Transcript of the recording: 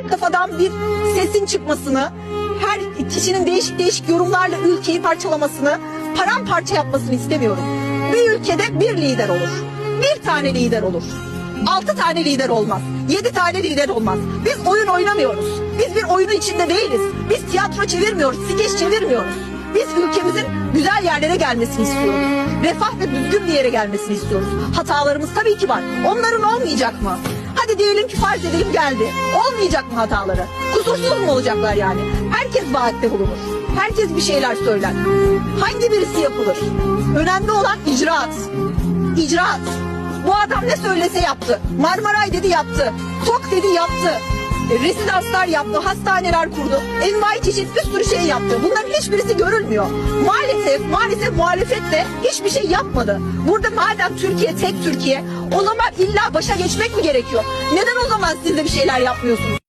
her kafadan bir sesin çıkmasını, her kişinin değişik değişik yorumlarla ülkeyi parçalamasını, paramparça yapmasını istemiyorum. Bir ülkede bir lider olur. Bir tane lider olur. Altı tane lider olmaz. Yedi tane lider olmaz. Biz oyun oynamıyoruz. Biz bir oyunun içinde değiliz. Biz tiyatro çevirmiyoruz, skeç çevirmiyoruz. Biz ülkemizin güzel yerlere gelmesini istiyoruz. Refah ve düzgün bir yere gelmesini istiyoruz. Hatalarımız tabii ki var. Onların olmayacak mı? Hadi diyelim ki farz edelim geldi. Olmayacak mı hataları? Kusursuz mu olacaklar yani? Herkes vaatte bulunur. Herkes bir şeyler söyler. Hangi birisi yapılır? Önemli olan icraat. İcraat. Bu adam ne söylese yaptı. Marmaray dedi yaptı. Tok dedi yaptı. E, Rezidanslar yaptı, hastaneler kurdu. Envai çeşit bir sürü şey yaptı. Bunların hiçbirisi görülmüyor. Maalesef, maalesef muhalefet de hiçbir şey yapmadı. Burada madem Türkiye tek Türkiye, o zaman illa başa geçmek mi gerekiyor? Neden o zaman siz de bir şeyler yapmıyorsunuz?